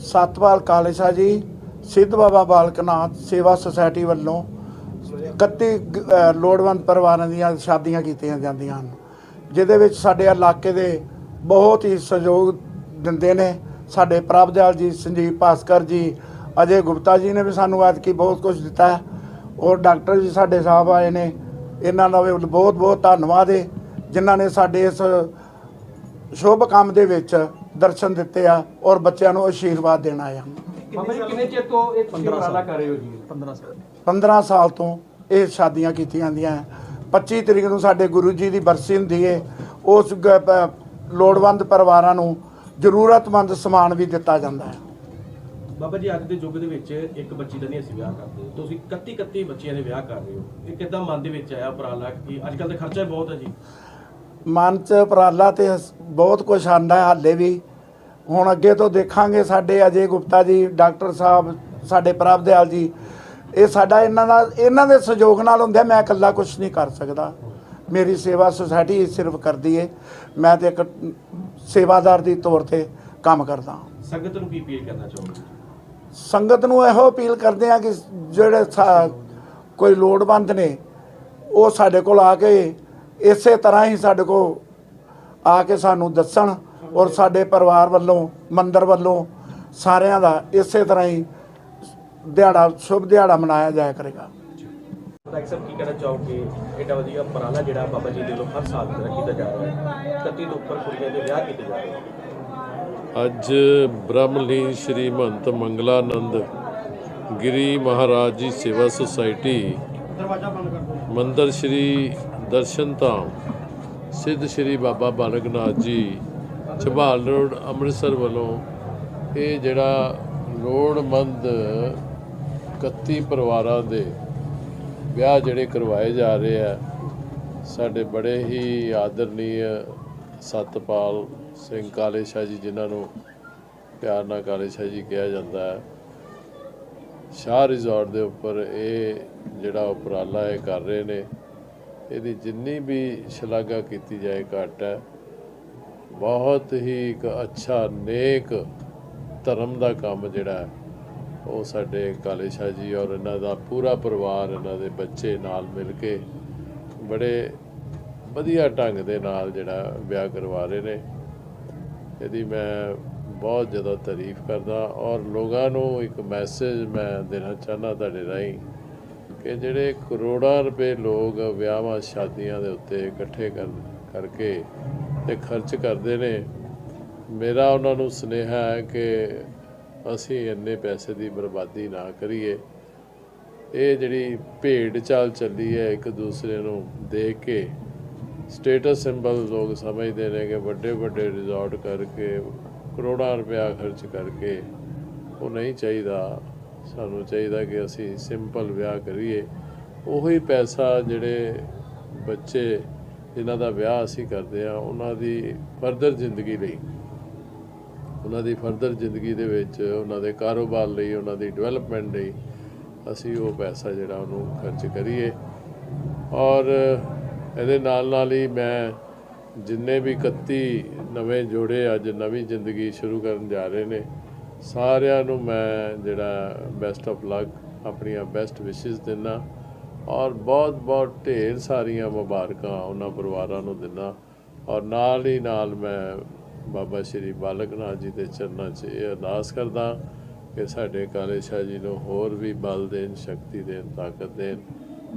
ਸਤਪਾਲ ਕਾਲੇਸਾ ਜੀ, ਸਿੱਧ ਬਾਬਾ ਬਾਲਕ ਨਾਥ ਸੇਵਾ ਸੁਸਾਇਟੀ ਵੱਲੋਂ 31 ਲੋੜਵੰਦ ਪਰਿਵਾਰਾਂ ਦੀਆਂ ਸ਼ਾਦੀਆਂ ਕੀਤੀਆਂ ਜਾਂਦੀਆਂ ਹਨ, ਜਿਹਦੇ ਵਿੱਚ ਸਾਡੇ ਇਲਾਕੇ ਦੇ ਬਹੁਤ ਹੀ ਸਹਿਯੋਗ ਦਿੰਦੇ ਨੇ। ਸਾਡੇ ਪ੍ਰਭਦਿਆਲ ਜੀ, ਸੰਜੀਵ ਭਾਸਕਰ ਜੀ, ਅਜੇ ਗੁਪਤਾ ਜੀ ਨੇ ਵੀ ਸਾਨੂੰ ਅੱਜ ਐਤਕੀ ਬਹੁਤ ਕੁਝ ਦਿੱਤਾ ਹੈ। ਔਰ ਡਾਕਟਰ ਜੀ ਸਾਡੇ ਸਾਹਿਬ ਆਏ ਨੇ, ਇਹਨਾਂ ਦਾ ਵੀ ਬਹੁਤ ਬਹੁਤ ਧੰਨਵਾਦ ਹੈ ਜਿਨ੍ਹਾਂ ਨੇ ਸਾਡੇ ਇਸ ਸ਼ੁਭ ਕੰਮ ਦੇ ਵਿੱਚ ਦਰਸ਼ਨ ਦਿੱਤੇ ਆ ਔਰ ਬੱਚਿਆਂ ਨੂੰ ਆਸ਼ੀਰਵਾਦ ਦੇਣ ਹਨ ਬਾਬਾ ਜੀ ਕਿੰਨੇ ਚਿਰ ਤੋਂ ਇਹ ਤੁਸੀਂ ਉਪਰਾਲਾ ਕਰ ਰਹੇ ਹੋ ਜੀ? 15 ਸਾਲ। 15 ਸਾਲ ਤੋਂ ਇਹ ਸ਼ਾਦੀਆਂ ਕੀਤੀਆਂ ਜਾਂਦੀਆਂ ਹੈ 25 ਤਰੀਕ ਨੂੰ ਸਾਡੇ ਗੁਰੂ ਜੀ ਦੀ ਬਰਸੀ ਹੁੰਦੀ ਹੈ ਉਸ ਲੋੜਵੰਦ ਪਰਿਵਾਰਾਂ ਨੂੰ ਜ਼ਰੂਰਤਮੰਦ ਸਮਾਨ ਵੀ ਦਿੱਤਾ ਜਾਂਦਾ ਹੈ ਬਾਬਾ ਜੀ ਅੱਜ ਦੇ ਯੁੱਗ ਦੇ ਵਿੱਚ ਇੱਕ ਬੱਚੀ ਦਾ ਨਹੀਂ ਅਸੀਂ ਵਿਆਹ ਕਰਦੇ। ਤੁਸੀਂ 31 31 ਬੱਚਿਆਂ ਦੇ ਵਿਆਹ ਕਰ ਰਹੇ ਹੋ। ਇਹ ਕਿੱਦਾਂ ਮਨ ਦੇ ਵਿੱਚ ਆਇਆ ਉਪਰਾਲਾ? ਕਿ ਅੱਜ ਕੱਲ ਦਾ ਖਰਚਾ ਬਹੁਤ ਹੈ ਜੀ। ਮਨ 'ਚ ਉਪਰਾਲਾ ਤੇ ਬਹੁਤ ਕੁਝ ਆਂਦਾ ਹੈ ਹਾਲੇ ਵੀ। ਹੁਣ ਅੱਗੇ ਤੋਂ ਦੇਖਾਂਗੇ ਸਾਡੇ ਅਜੇ ਗੁਪਤਾ ਜੀ ਡਾਕਟਰ ਸਾਹਿਬ ਸਾਡੇ ਪ੍ਰਭਦਿਆਲ ਜੀ। ਇਹ ਸਾਡਾ ਇਹਨਾਂ ਦਾ ਇਹਨਾਂ ਦੇ ਸਹਿਯੋਗ ਨਾਲ ਹੁੰਦਾ ਮੈਂ ਇਕੱਲਾ ਕੁਝ ਨਹੀਂ ਕਰ ਸਕਦਾ। ਮੇਰੀ ਸੇਵਾ ਸੁਸਾਇਟੀ ਸਿਰਫ ਕਰਦੀ ਹੈ ਮੈਂ ਤੇ ਇੱਕ ਸੇਵਾਦਾਰ ਦੀ ਤੌਰ ਤੇ ਕੰਮ ਕਰਦਾ ਹਾਂ। ਸੰਗਤ ਨੂੰ ਕੀ ਅਪੀਲ ਕਰਨਾ ਚਾਹੋਗੇ? ਸੰਗਤ ਨੂੰ ਇਹੋ ਅਪੀਲ ਕਰਦੇ ਆ ਕਿ ਜਿਹੜੇ ਕੋਈ ਲੋੜਵੰਦ ਨੇ ਉਹ ਸਾਡੇ ਕੋਲ ਆ ਕੇ ਇਸੇ ਤਰ੍ਹਾਂ ਹੀ ਸਾਡੇ ਕੋਲ ਆ ਕੇ ਸਾਨੂੰ ਦੱਸਣ। ਔਰ ਸਾਡੇ ਪਰਿਵਾਰ ਵੱਲੋਂ ਮੰਦਰ ਵੱਲੋਂ ਸਾਰਿਆਂ ਦਾ ਇਸੇ ਤਰ੍ਹਾਂ ਹੀ ਦਿਹਾੜਾ ਸ਼ੁਭ ਦਿਹਾੜਾ ਮਨਾਇਆ ਜਾਇਆ ਕਰੇਗਾ। ਡਾਕਟਰ ਸਾਹਿਬ ਕੀ ਕਹਿਣਾ ਚਾਹੋਗੇ? ਐਡਾ ਵਧੀਆ ਉਪਰਾਲਾ ਜਿਹੜਾ ਬਾਬਾ ਜੀ ਦੇ ਵੱਲੋਂ ਹਰ ਸਾਲ ਜਿਹੜਾ ਕੀਤਾ ਜਾ ਰਿਹਾ ਹੈ। 31 ਤੋਂ ਉੱਪਰ ਕੁੜੀਆਂ ਦੇ ਵਿਆਹ ਕੀਤੇ ਜਾ ਰਹੇ ਹਨ ਅੱਜ ਬ੍ਰਹਮਲੀਨ ਸ਼੍ਰੀ ਮਹੰਤ ਮੰਗਲਾਨੰਦ ਗਿਰੀ ਮਹਾਰਾਜ ਜੀ ਸੇਵਾ ਸੁਸਾਇਟੀ ਮੰਦਰ ਸ਼੍ਰੀ ਦਰਸ਼ਨ ਧਾਮ ਸਿੱਧ ਸ਼੍ਰੀ ਬਾਬਾ ਬਾਲਕ ਨਾਥ ਜੀ ਝਬਾਲ ਰੋਡ ਅੰਮ੍ਰਿਤਸਰ ਵੱਲੋਂ ਇਹ ਜਿਹੜਾ ਲੋੜਮੰਦ 31 ਪਰਿਵਾਰਾਂ ਦੇ ਵਿਆਹ ਜਿਹੜੇ ਕਰਵਾਏ ਜਾ ਰਹੇ ਆ, ਸਾਡੇ ਬੜੇ ਹੀ ਆਦਰਨੀय ਸਤਪਾਲ ਸਿੰਘ ਕਾਲੇ ਸ਼ਾਹ ਜੀ, ਜਿਨ੍ਹਾਂ ਨੂੰ ਪਿਆਰ ਨਾਲ ਕਾਲੇ ਸ਼ਾਹ ਜੀ ਕਿਹਾ ਜਾਂਦਾ ਹੈ। ਸ਼ਾਹ ਰਿਜ਼ੋਰਟ ਦੇ ਉੱਪਰ ਇਹ ਜਿਹੜਾ ਉਪਰਾਲਾ ਇਹ ਕਰ ਰਹੇ ਨੇ। ਇਹਦੀ ਜਿੰਨੀ ਵੀ ਸ਼ਲਾਘਾ ਕੀਤੀ ਜਾਏ ਘੱਟ ਹੈ। ਬਹੁਤ ਹੀ ਇੱਕ ਅੱਛਾ ਨੇਕ ਧਰਮ ਦਾ ਕੰਮ ਜਿਹੜਾ ਉਹ ਸਾਡੇ ਕਾਲੇ ਸ਼ਾਹ ਜੀ ਔਰ ਇਹਨਾਂ ਦਾ ਪੂਰਾ ਪਰਿਵਾਰ, ਇਹਨਾਂ ਦੇ ਬੱਚੇ ਨਾਲ ਮਿਲ ਕੇ ਬੜੇ ਵਧੀਆ ਢੰਗ ਦੇ ਨਾਲ ਜਿਹੜਾ ਵਿਆਹ ਕਰਵਾ ਰਹੇ ਨੇ। ਇਹਦੀ ਮੈਂ ਬਹੁਤ ਜ਼ਿਆਦਾ ਤਾਰੀਫ ਕਰਦਾ ਔਰ ਲੋਕਾਂ ਨੂੰ ਇੱਕ ਮੈਸੇਜ ਮੈਂ ਦੇਣਾ ਚਾਹੁੰਦਾ ਤੁਹਾਡੇ ਰਾਹੀਂ ਕਿ ਜਿਹੜੇ ਕਰੋੜਾਂ ਰੁਪਏ ਲੋਕ ਵਿਆਹਾਂ ਸ਼ਾਦੀਆਂ ਦੇ ਉੱਤੇ ਇਕੱਠੇ ਕਰ, ਕਰਕੇ ਤੇ ਖਰਚ ਕਰਦੇ ਨੇ। ਮੇਰਾ ਉਹਨਾਂ ਨੂੰ ਸੁਨੇਹਾ ਹੈ ਕਿ ਅਸੀਂ ਇੰਨੇ ਪੈਸੇ ਦੀ ਬਰਬਾਦੀ ਨਾ ਕਰੀਏ। ਇਹ ਜਿਹੜੀ ਭੇਡ ਚਾਲ ਚੱਲੀ ਹੈ ਇੱਕ ਦੂਸਰੇ ਨੂੰ ਦੇਖ ਕੇ ਸਟੇਟਸ ਸਿੰਬਲ ਲੋਕ ਸਮਝਦੇ ਨੇ ਕਿ ਵੱਡੇ ਵੱਡੇ ਰਿਜ਼ੋਰਟ ਕਰਕੇ, ਕਰੋੜਾਂ ਰੁਪਇਆ ਖਰਚ ਕਰਕੇ ਉਹ ਨਹੀਂ ਚਾਹੀਦਾ। ਸਾਨੂੰ ਚਾਹੀਦਾ ਕਿ ਅਸੀਂ ਸਿੰਪਲ ਵਿਆਹ ਕਰੀਏ। ਉਹੀ ਪੈਸਾ ਜਿਹੜੇ ਬੱਚੇ ਜਿਨ੍ਹਾਂ ਦਾ ਵਿਆਹ ਅਸੀਂ ਕਰਦੇ ਆ ਉਹਨਾਂ ਦੀ ਫਰਦਰ ਜ਼ਿੰਦਗੀ ਲਈ, ਉਹਨਾਂ ਦੀ ਫਰਦਰ ਜ਼ਿੰਦਗੀ ਦੇ ਵਿੱਚ, ਉਹਨਾਂ ਦੇ ਕਾਰੋਬਾਰ ਲਈ, ਉਹਨਾਂ ਦੀ ਡਿਵੈਲਪਮੈਂਟ ਲਈ ਅਸੀਂ ਉਹ ਪੈਸਾ ਜਿਹੜਾ ਉਹਨੂੰ ਖਰਚ ਕਰੀਏ। ਔਰ ਇਹਦੇ ਨਾਲ ਨਾਲ ਹੀ ਮੈਂ ਜਿੰਨੇ ਵੀ 31 ਨਵੇਂ ਜੋੜੇ ਅੱਜ ਨਵੀਂ ਜ਼ਿੰਦਗੀ ਸ਼ੁਰੂ ਕਰਨ ਜਾ ਰਹੇ ਨੇ, ਸਾਰਿਆਂ ਨੂੰ ਮੈਂ ਜਿਹੜਾ ਬੈਸਟ ਆਫ ਲੱਕ ਆਪਣੀਆਂ ਬੈਸਟ ਵਿਸ਼ੇਸ ਦਿੰਦਾ। ਔਰ ਬਹੁਤ ਬਹੁਤ ਢੇਰ ਸਾਰੀਆਂ ਮੁਬਾਰਕਾਂ ਉਹਨਾਂ ਪਰਿਵਾਰਾਂ ਨੂੰ ਦਿੰਦਾ। ਔਰ ਨਾਲ ਹੀ ਨਾਲ ਮੈਂ ਬਾਬਾ ਸ਼੍ਰੀ ਬਾਲਕ ਨਾਥ ਜੀ ਦੇ ਚਰਨਾਂ 'ਚ ਇਹ ਅਰਦਾਸ ਕਰਦਾ ਕਿ ਸਾਡੇ ਕਾਲੇ ਸ਼ਾਹ ਜੀ ਨੂੰ ਹੋਰ ਵੀ ਬਲ ਦੇਣ, ਸ਼ਕਤੀ ਦੇਣ, ਤਾਕਤ ਦੇਣ,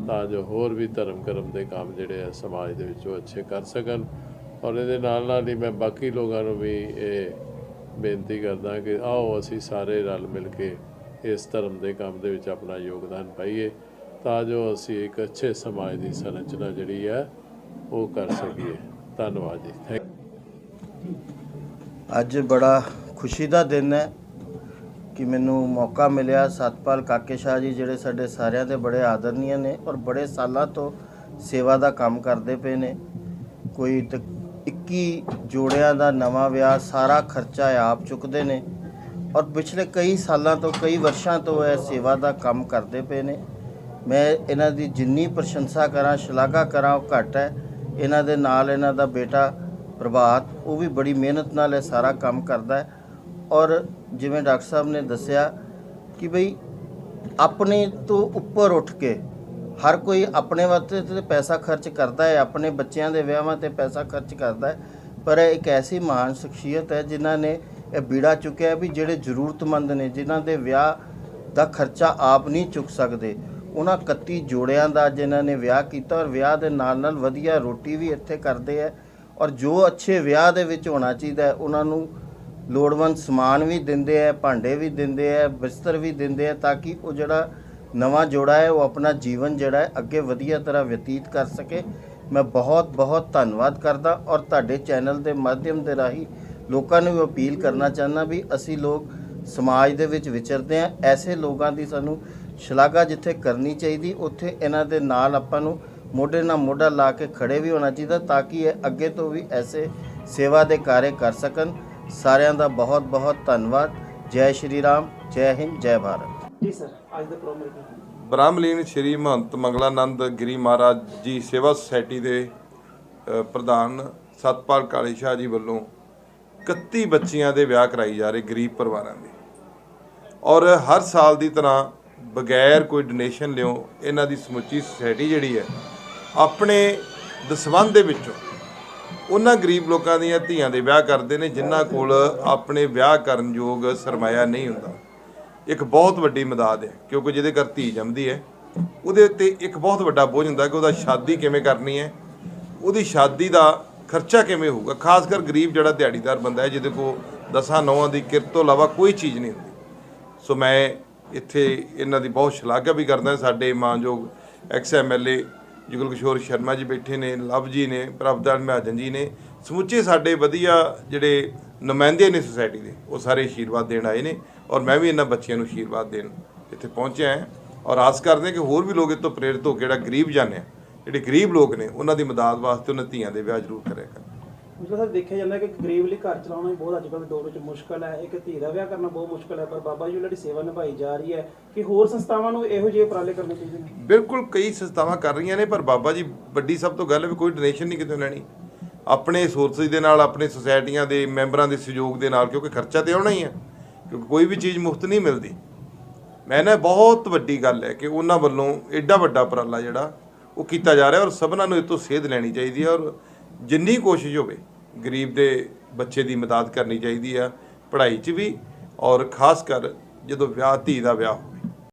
ਤਾਂ ਜੋ ਹੋਰ ਵੀ ਧਰਮ ਕਰਮ ਦੇ ਕੰਮ ਜਿਹੜੇ ਆ ਸਮਾਜ ਦੇ ਵਿੱਚ ਉਹ ਅੱਛੇ ਕਰ ਸਕਣ। ਔਰ ਇਹਦੇ ਨਾਲ ਨਾਲ ਹੀ ਮੈਂ ਬਾਕੀ ਲੋਕਾਂ ਨੂੰ ਵੀ ਇਹ ਬੇਨਤੀ ਕਰਦਾ ਕਿ ਆਓ ਅਸੀਂ ਸਾਰੇ ਰਲ ਮਿਲ ਕੇ ਇਸ ਧਰਮ ਦੇ ਕੰਮ ਦੇ ਵਿੱਚ ਆਪਣਾ ਯੋਗਦਾਨ ਪਾਈਏ। ਤਾਂ ਜੋ ਅਸੀਂ ਇੱਕ ਅੱਛੇ ਸਮਾਜ ਦੀ ਸੰਰਚਨਾ ਜਿਹੜੀ ਹੈ, ਉਹ ਕਰ ਸਕੀਏ। ਧੰਨਵਾਦ ਜੀ। ਥੈਂਕ ਅੱਜ ਬੜਾ ਖੁਸ਼ੀ ਦਾ ਦਿਨ ਹੈ ਕਿ ਮੈਨੂੰ ਮੌਕਾ ਮਿਲਿਆ ਸਤਪਾਲ ਕਾਕੇ ਸ਼ਾਹ ਜੀ, ਜਿਹੜੇ ਸਾਡੇ ਸਾਰਿਆਂ ਦੇ ਬੜੇ ਆਦਰਨੀय ਨੇ ਔਰ ਬੜੇ ਸਾਲਾਂ ਤੋਂ ਸੇਵਾ ਦਾ ਕੰਮ ਕਰਦੇ ਪਏ ਨੇ। ਕੋਈ ਤ- 21 ਜੋੜਿਆਂ ਦਾ ਨਵਾਂ ਵਿਆਹ ਸਾਰਾ ਖਰਚਾ ਆਪ ਚੁੱਕਦੇ ਨੇ ਔਰ ਪਿਛਲੇ ਕਈ ਸਾਲਾਂ ਤੋਂ, ਕਈ ਵਰਸ਼ਾਂ ਤੋਂ ਇਹ ਸੇਵਾ ਦਾ ਕੰਮ ਕਰਦੇ ਪਏ ਨੇ। ਮੈਂ ਇਹਨਾਂ ਦੀ ਜਿੰਨੀ ਪ੍ਰਸ਼ੰਸਾ ਕਰਾਂ, ਸ਼ਲਾਘਾ ਕਰਾਂ, ਉਹ ਘੱਟ ਹੈ। ਇਹਨਾਂ ਦੇ ਨਾਲ ਇਹਨਾਂ ਦਾ ਬੇਟਾ ਪ੍ਰਭਾਤ, ਉਹ ਵੀ ਬੜੀ ਮਿਹਨਤ ਨਾਲ ਇਹ ਸਾਰਾ ਕੰਮ ਕਰਦਾ ਹੈ। ਔਰ ਜਿਵੇਂ ਡਾਕਟਰ ਸਾਹਿਬ ਨੇ ਦੱਸਿਆ ਕਿ ਬਈ ਆਪਣੇ ਤੋਂ ਉੱਪਰ ਉੱਠ ਕੇ ਹਰ ਕੋਈ ਆਪਣੇ ਵਾਸਤੇ ਤੇ ਪੈਸਾ ਖਰਚ ਕਰਦਾ ਹੈ, ਆਪਣੇ ਬੱਚਿਆਂ ਦੇ ਵਿਆਹਾਂ ਤੇ ਪੈਸਾ ਖਰਚ ਕਰਦਾ ਹੈ। ਪਰ ਇਹ ਇੱਕ ਐਸੀ ਮਹਾਨ ਸ਼ਖਸੀਅਤ ਹੈ ਜਿਨ੍ਹਾਂ ਨੇ ਇਹ ਬੀੜਾ ਚੁੱਕਿਆ ਵੀ ਜਿਹੜੇ ਜ਼ਰੂਰਤਮੰਦ ਨੇ, ਜਿਨ੍ਹਾਂ ਦੇ ਵਿਆਹ ਦਾ ਖਰਚਾ ਆਪ ਨਹੀਂ ਚੁੱਕ ਸਕਦੇ। ਉਹਨਾਂ 31 ਜੋੜਿਆਂ ਦਾ ਅੱਜ ਇਹਨਾਂ ਨੇ ਵਿਆਹ ਕੀਤਾ ਔਰ ਵਿਆਹ ਦੇ ਨਾਲ ਨਾਲ ਵਧੀਆ ਰੋਟੀ ਵੀ ਇੱਥੇ ਕਰਦੇ ਹੈ ਔਰ ਜੋ ਅੱਛੇ ਵਿਆਹ ਦੇ ਵਿੱਚ ਹੋਣਾ ਚਾਹੀਦਾ ਉਹਨਾਂ ਨੂੰ ਲੋੜਵੰਦ ਸਮਾਨ ਵੀ ਦਿੰਦੇ ਹੈ ਭਾਂਡੇ ਵੀ ਦਿੰਦੇ ਹੈ ਬਿਸਤਰ ਵੀ ਦਿੰਦੇ ਹੈ ਤਾਂ ਕਿ ਉਹ ਜਿਹੜਾ ਨਵਾਂ ਜੋੜਾ ਹੈ, ਉਹ ਆਪਣਾ ਜੀਵਨ ਜਿਹੜਾ ਹੈ, ਅੱਗੇ ਵਧੀਆ ਤਰ੍ਹਾਂ ਬਤੀਤ ਕਰ ਸਕੇ। ਮੈਂ ਬਹੁਤ ਬਹੁਤ ਧੰਨਵਾਦ ਕਰਦਾ ਔਰ ਤੁਹਾਡੇ ਚੈਨਲ ਦੇ ਮਾਧਿਅਮ ਦੇ ਰਾਹੀਂ ਲੋਕਾਂ ਨੂੰ ਵੀ ਅਪੀਲ ਕਰਨਾ ਚਾਹੁੰਦਾ ਵੀ ਅਸੀਂ ਲੋਕ ਸਮਾਜ ਦੇ ਵਿੱਚ ਵਿਚਰਦੇ ਹਾਂ। ਐਸੇ ਲੋਕਾਂ ਦੀ ਸਾਨੂੰ ਸ਼ਲਾਘਾ ਜਿੱਥੇ ਕਰਨੀ ਚਾਹੀਦੀ ਉੱਥੇ ਇਹਨਾਂ ਦੇ ਨਾਲ ਆਪਾਂ ਨੂੰ ਮੋਢੇ ਨਾਲ ਮੋਢਾ ਲਾ ਕੇ ਖੜੇ ਵੀ ਹੋਣਾ ਚਾਹੀਦਾ ਤਾਂ ਕਿ ਇਹ ਅੱਗੇ ਤੋਂ ਵੀ ਐਸੇ ਸੇਵਾ ਦੇ ਕਾਰਜ ਕਰ ਸਕਣ। ਸਾਰਿਆਂ ਦਾ ਬਹੁਤ ਬਹੁਤ ਧੰਨਵਾਦ। ਜੈ ਸ਼੍ਰੀ ਰਾਮ ਜੈ ਹਿੰਦ ਜੈ ਭਾਰਤ। ਜੀ ਸਰ ਅੱਜ ਦਾ ਪ੍ਰੋਗਰਾਮ ਬ੍ਰਹਮਲੀਨ ਸ਼੍ਰੀ ਮਹੰਤ ਮੰਗਲਾਨੰਦ ਗਿਰੀ ਮਹਾਰਾਜ ਜੀ ਸੇਵਾ ਸੁਸਾਇਟੀ ਦੇ ਪ੍ਰਧਾਨ ਸਤਪਾਲ ਕਾਲੀ ਸ਼ਾਹ ਜੀ ਵੱਲੋਂ 31 ਬੱਚੀਆਂ ਦੇ ਵਿਆਹ ਕਰਾਈ ਜਾ ਰਹੇ ਗਰੀਬ ਪਰਿਵਾਰਾਂ ਦੇ। ਔਰ ਹਰ ਸਾਲ ਦੀ ਤਰ੍ਹਾਂ ਬਗੈਰ ਕੋਈ ਡੋਨੇਸ਼ਨ ਲਿਓ, ਇਹਨਾਂ ਦੀ ਸਮੁੱਚੀ ਸੁਸਾਇਟੀ ਜਿਹੜੀ ਹੈ, ਆਪਣੇ ਦਸਵੰਧ ਦੇ ਵਿੱਚੋਂ ਉਹਨਾਂ ਗਰੀਬ ਲੋਕਾਂ ਦੀਆਂ ਧੀਆਂ ਦੇ ਵਿਆਹ ਕਰਦੇ ਨੇ, ਜਿਨ੍ਹਾਂ ਕੋਲ ਆਪਣੇ ਵਿਆਹ ਕਰਨ ਯੋਗ ਸਰਮਾਇਆ ਨਹੀਂ ਹੁੰਦਾ। ਇੱਕ ਬਹੁਤ ਵੱਡੀ ਮਦਦ ਹੈ, ਕਿਉਂਕਿ ਜਿਹਦੇ ਘਰ ਧੀ ਜੰਮਦੀ ਹੈ, ਉਹਦੇ ਉੱਤੇ ਇੱਕ ਬਹੁਤ ਵੱਡਾ ਬੋਝ ਹੁੰਦਾ ਕਿ ਉਹਦਾ ਸ਼ਾਦੀ ਕਿਵੇਂ ਕਰਨੀ ਹੈ, ਉਹਦੀ ਸ਼ਾਦੀ ਦਾ ਖਰਚਾ ਕਿਵੇਂ ਹੋਊਗਾ। ਖਾਸ ਕਰ ਗਰੀਬ ਜਿਹੜਾ ਦਿਹਾੜੀਦਾਰ ਬੰਦਾ ਹੈ, ਜਿਹਦੇ ਕੋਲ ਦਸਾਂ ਨੌਆਂ ਦੀ ਕਿਰਤ ਤੋਂ ਇਲਾਵਾ ਕੋਈ ਚੀਜ਼ ਨਹੀਂ ਹੁੰਦੀ। ਸੋ ਮੈਂ ਇੱਥੇ ਇਹਨਾਂ ਦੀ ਬਹੁਤ ਸ਼ਲਾਘਾ ਵੀ ਕਰਦਾ ਸਾਡੇ ਮਾਨਯੋਗ ਐਕਸ ਐਮਐਲਏ ਜੁਗਲ ਕਿਸ਼ੋਰ ਸ਼ਰਮਾ ਜੀ ਬੈਠੇ ਨੇ, ਲਵ ਜੀ ਨੇ ਪ੍ਰਭਦਾਨ ਮਹਾਜਨ ਜੀ ਨੇ। ਸਮੁੱਚੇ ਸਾਡੇ ਵਧੀਆ ਜਿਹੜੇ ਨੁਮਾਇੰਦੇ ਨੇ ਸੁਸਾਇਟੀ ਦੇ, ਉਹ ਸਾਰੇ ਆਸ਼ੀਰਵਾਦ ਦੇਣ ਆਏ ਨੇ ਔਰ ਮੈਂ ਵੀ ਇਹਨਾਂ ਬੱਚਿਆਂ ਨੂੰ ਆਸ਼ੀਰਵਾਦ ਦੇਣ ਇੱਥੇ ਪਹੁੰਚਿਆ ਹਾਂ। ਔਰ ਆਸ ਕਰਦੇ ਹਾਂ ਕਿ ਹੋਰ ਵੀ ਲੋਕ ਇਹ ਤੋਂ ਪ੍ਰੇਰਿਤ ਹੋ ਕੇ ਜਿਹੜਾ ਗਰੀਬ ਜਨ ਜਿਹੜੇ ਗਰੀਬ ਲੋਕ ਨੇ, ਉਹਨਾਂ ਦੀ ਮਦਦ ਵਾਸਤੇ ਉਹਨਾਂ ਧੀਆਂ ਦੇ ਵਿਆਹ ਜ਼ਰੂਰ ਕਰਿਆ ਕਰਨ। ਮੁਸ਼ਕਲ ਸਰ ਦੇਖਿਆ ਜਾਂਦਾ ਕਿ ਗਰੀਬ ਲਈ ਘਰ ਚਲਾਉਣਾ ਵੀ ਬਹੁਤ ਅੱਜ ਕੱਲ੍ਹ ਦੌਰ ਵਿੱਚ ਮੁਸ਼ਕਲ ਹੈ, ਇੱਕ ਧੀ ਦਾ ਵਿਆਹ ਕਰਨਾ ਬਹੁਤ ਮੁਸ਼ਕਲ ਹੈ, ਪਰ ਬਾਬਾ ਜੀ ਜਿਹੜੀ ਸੇਵਾ ਨਿਭਾਈ ਜਾ ਰਹੀ ਹੈ, ਕਿ ਹੋਰ ਸੰਸਥਾਵਾਂ ਨੂੰ ਇਹੋ ਜਿਹੇ ਉਪਰਾਲੇ ਕਰਨੇ ਚਾਹੀਦੇ ਨੇ? ਬਿਲਕੁਲ ਕਈ ਸੰਸਥਾਵਾਂ ਕਰ ਰਹੀਆਂ ਨੇ, ਪਰ ਬਾਬਾ ਜੀ ਵੱਡੀ ਸਭ ਤੋਂ ਗੱਲ ਵੀ ਕੋਈ ਡੋਨੇਸ਼ਨ ਨਹੀਂ ਕਿਤੇ ਲੈਣੀ। ਆਪਣੇ ਸੋਰਸਿਸ ਦੇ ਨਾਲ, ਆਪਣੇ ਸੁਸਾਇਟੀਆਂ ਦੇ ਮੈਂਬਰਾਂ ਦੇ ਸਹਿਯੋਗ ਦੇ ਨਾਲ, ਕਿਉਂਕਿ ਖਰਚਾ ਤੇ ਆਉਣਾ ਹੀ ਹੈ, ਕਿਉਂਕਿ ਕੋਈ ਵੀ ਚੀਜ਼ ਮੁਫਤ ਨਹੀਂ ਮਿਲਦੀ। ਮੈਂ ਨਾ ਬਹੁਤ ਵੱਡੀ ਗੱਲ ਹੈ ਕਿ ਉਹਨਾਂ ਵੱਲੋਂ ਐਡਾ ਵੱਡਾ ਉਪਰਾਲਾ ਜਿਹੜਾ ਉਹ ਕੀਤਾ ਜਾ ਰਿਹਾ ਔਰ ਸਭਨਾਂ ਨੂੰ ਇਹ ਤੋਂ ਸੇਧ ਲੈਣੀ ਚਾਹੀਦੀ ਹੈ ਔਰ ਜਿੰਨੀ ਕੋਸ਼ਿਸ਼ ਹੋਵੇ ਗਰੀਬ ਦੇ ਬੱਚੇ ਦੀ ਮਦਦ ਕਰਨੀ ਚਾਹੀਦੀ ਆ, ਪੜ੍ਹਾਈ 'ਚ ਵੀ ਔਰ ਖਾਸ ਕਰ ਜਦੋਂ ਵਿਆਹ ਧੀ ਦਾ ਵਿਆਹ